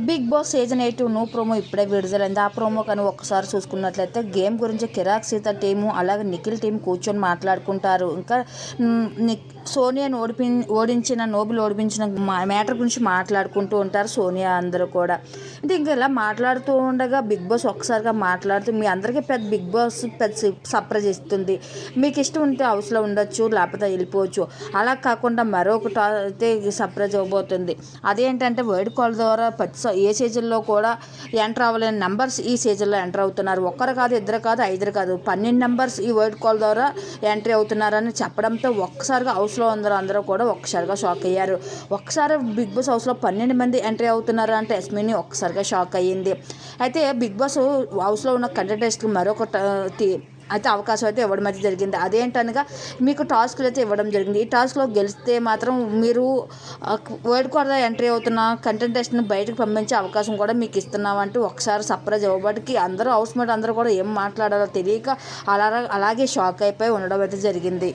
Big Boss season eight నో promo ఇప్పుడే విడుదలైంది. ఆ ప్రోమో కానీ ఒకసారి చూసుకున్నట్లయితే గేమ్ గురించి కిరాక్ సీత టీము అలాగే నిఖిల్ టీం కూర్చొని మాట్లాడుకుంటారు. ఇంకా మ్, సోనియాని ఓడిపి ఓడించిన నోబుల్ ఓడిపించిన మ్యాటర్ గురించి మాట్లాడుకుంటూ ఉంటారు సోనియా అందరూ కూడా. అంటే ఇంకా ఇలా మాట్లాడుతూ ఉండగా బిగ్ బాస్ ఒక్కసారిగా మాట్లాడుతూ మీ అందరికీ పెద్ద బిగ్ బాస్ పెద్ద సర్ప్రైజ్ ఇస్తుంది. మీకు ఇష్టం ఉంటే హౌస్లో ఉండొచ్చు లేకపోతే వెళ్ళిపోవచ్చు. అలా కాకుండా మరొకటి అయితే సర్ప్రైజ్ అవ్వబోతుంది. అదేంటంటే వర్డ్ కాల్ ద్వారా ప్రతి ఏ సీజన్లో కూడా ఎంటర్ అవ్వలేని నెంబర్స్ ఈ సీజన్లో ఎంటర్ అవుతున్నారు. ఒక్కరు కాదు ఇద్దరు కాదు ఐదురు కాదు. పన్నెండు నెంబర్స్ ఈ వర్డ్ కాల్ ద్వారా ఎంట్రీ అవుతున్నారని చెప్పడంతో ఒక్కసారిగా హౌస్లో అందరూ అందరూ కూడా ఒక్కసారిగా షాక్ అయ్యారు. ఒక్కసారి బిగ్ బాస్ హౌస్లో పన్నెండు మంది ఎంట్రీ అవుతున్నారు అంటే ఎస్మిని బాగా షాక్ అయ్యింది. అయితే బిగ్ బాస్ హౌస్లో ఉన్న కంటెస్టెంట్స్కి మరొక అయితే అవకాశం అయితే ఇవ్వడం అయితే జరిగింది. అదేంటనగా మీకు టాస్క్లు అయితే ఇవ్వడం జరిగింది. ఈ టాస్క్లో గెలిస్తే మాత్రం మీరు వర్డ్ కూడా ఎంట్రీ అవుతున్న కంటెంటెస్ట్ని బయటకు పంపించే అవకాశం కూడా మీకు ఇస్తున్నామంటూ ఒకసారి సర్ప్రైజ్ ఇవ్వబడికి అందరూ హౌస్ మేట్ అందరూ కూడా ఏం మాట్లాడాలో తెలియక అలా అలాగే షాక్ అయిపోయి ఉండడం అయితే జరిగింది.